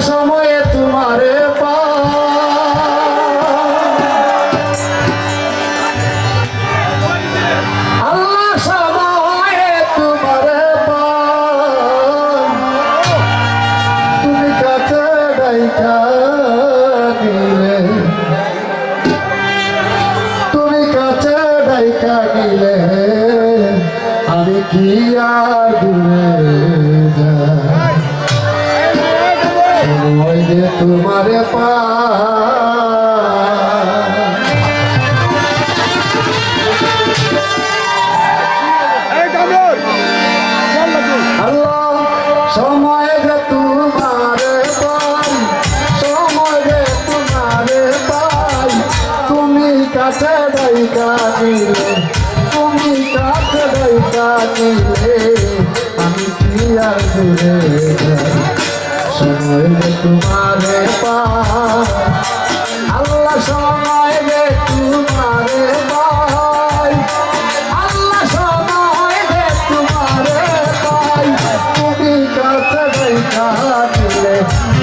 সময়ে তোমারে পা। আমি কি আর দূরে কাছে নিলে, তুমি কাছে কি আর দূরে? সময় তোমারে পাই আল্লাহ সময় যে তোমারে সময় যে তোমারে তুমি কাছে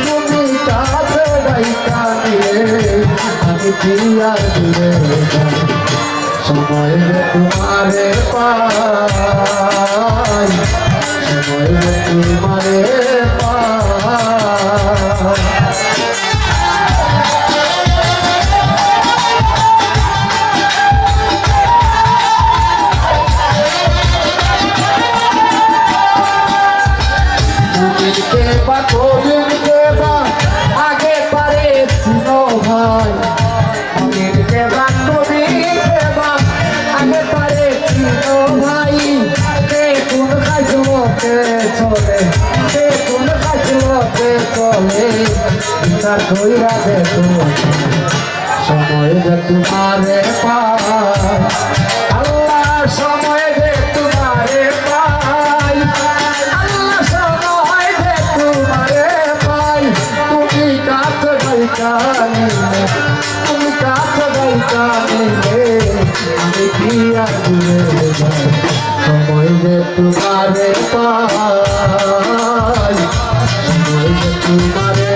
তুমি কাছে ডাইকা নিলে। সময় তোমারে পাই সময় তোমারে চলে কে কোন কাজলো কে চলে? বিচার কইরা দেখো, সময় যে সময় যে তোমারে পাই যে তোমারে পাই যে তোমারে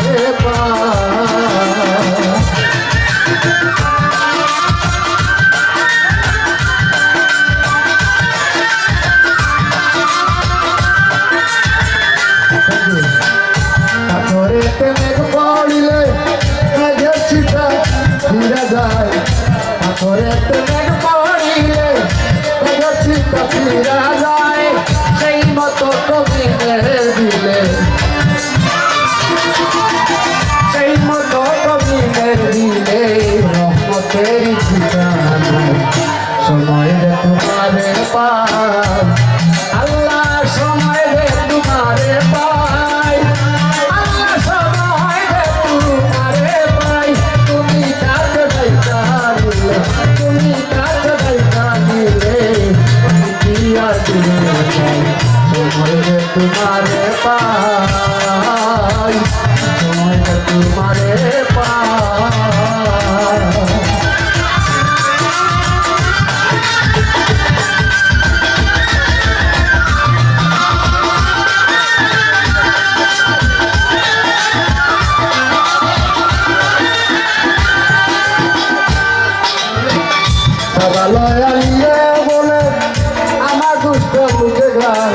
পাথরেতে মেঘ পড়িলে মেঘের ছিটা ফিরে যায় পাথরেতে মেঘ পড়িলে মেঘের ছিটা ফিরে তোমারে পাই সময় তোমারে পাই। আমার দুষ্ট মুখে গায়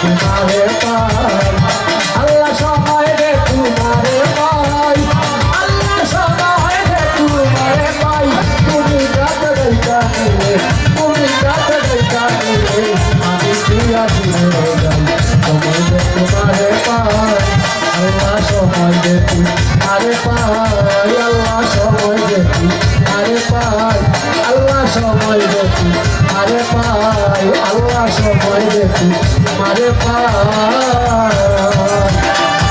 তোমারে পাই। আল্লাহ সময় রে তোমারে পাই। আল্লাহ সময় রে তোমারে পাই। তুমি কাছে দেখা নিলে তুমি কাছে দেখা নিলে আমি দিলার দিলে সময় রে তোমারে পাই, আল্লাহ সময় দে আরে পাই। আল্লাহ সময় দে আরে পাই। আল্লাহ সময় দেখি মারে পাই। আল্লাহ সময় দেখি মারে পাই